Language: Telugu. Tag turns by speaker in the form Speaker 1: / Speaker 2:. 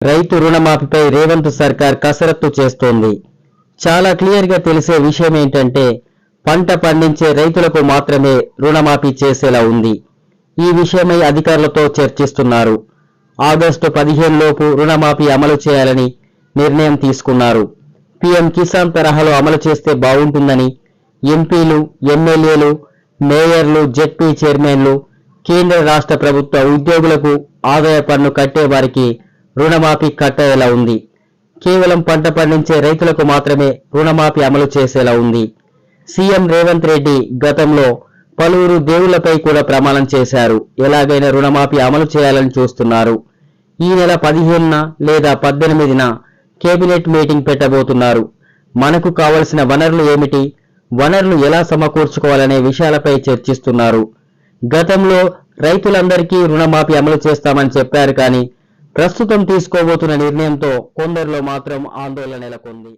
Speaker 1: రైతు రుణమాఫీపై రేవంత్ సర్కార్ కసరత్తు చేస్తోంది. చాలా క్లియర్గా తెలిసే విషయం ఏంటంటే పంట పండించే రైతులకు మాత్రమే రుణమాఫీ చేసేలా ఉంది. ఈ విషయమై అధికారులతో చర్చిస్తున్నారు. ఆగస్టు పదిహేను లోపు రుణమాఫీ అమలు చేయాలని నిర్ణయం తీసుకున్నారు. పీఎం కిసాన్ తరహాలో అమలు చేస్తే బాగుంటుందని ఎంపీలు ఎమ్మెల్యేలు మేయర్లు జెడ్పీ చైర్మన్లు కేంద్ర రాష్ట్ర ప్రభుత్వ ఉద్యోగులకు ఆదాయ పన్ను కట్టే వారికి రుణమాఫీ కట్టేలా ఉంది. కేవలం పంట పండించే రైతులకు మాత్రమే రుణమాఫీ అమలు చేసేలా ఉంది. సీఎం రేవంత్ రెడ్డి గతంలో పలువురు దేవుళ్ళపై కూడా ప్రమాణం చేశారు. ఎలాగైనా రుణమాఫీ అమలు చేయాలని చూస్తున్నారు. ఈ నెల పదిహేనున లేదా పద్దెనిమిదిన కేబినెట్ మీటింగ్ పెట్టబోతున్నారు. మనకు కావలసిన వనరులు ఏమిటి? వనరులు ఎలా సమకూర్చుకోవాలనే విషయాలపై చర్చిస్తున్నారు. గతంలో రైతులందరికీ రుణమాఫీ అమలు చేస్తామని చెప్పారు కానీ ప్రస్తుతం తీసుకోబోతున్న నిర్ణయంతో కొందరిలో మాత్రం ఆందోళన నెలకొంది.